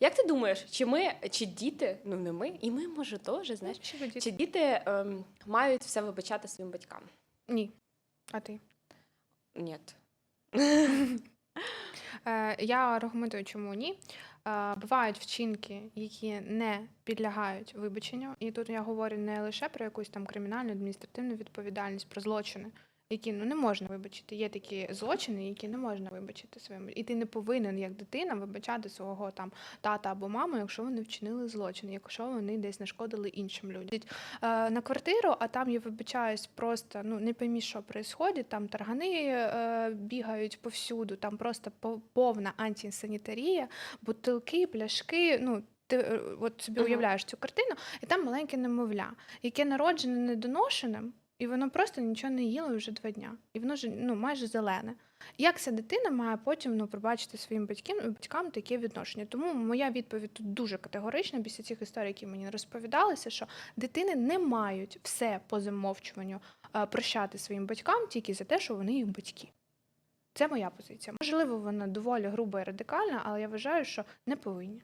Як ти думаєш, чи ми, чи діти, ну не ми, і ми може теж, знаєш, Що діти? чи діти ем, мають все вибачати своїм батькам? Ні. А ти? Ні. Е, я аргументую, чому ні. Е, бувають вчинки, які не підлягають вибаченню. І тут я говорю не лише про якусь там кримінальну адміністративну відповідальність, про злочини, які ну не можна вибачити. Є такі злочини, які не можна вибачити своєму. І ти не повинен, як дитина, вибачати свого там тата або маму, якщо вони вчинили злочин, якщо вони десь нашкодили іншим людям. Е, на квартиру, а там я вибачаюсь, просто ну не поймі, що відбувається, там таргани е, бігають повсюду, там просто по- повна антисанітарія, бутилки, пляшки. Ну ти е, от собі уявляєш цю картину, і там маленьке немовля, яке народжене недоношеним, і воно просто нічого не їло вже два дня. І воно ж ну майже зелене. Як ця дитина має потім ну, пробачити своїм батькам, батькам таке відношення? Тому моя відповідь тут дуже категорична після цих історій, які мені розповідалися, що дитини не мають все по замовчуванню е, прощати своїм батькам тільки за те, що вони їх батьки. Це моя позиція. Можливо, вона доволі груба і радикальна, але я вважаю, що не повинні.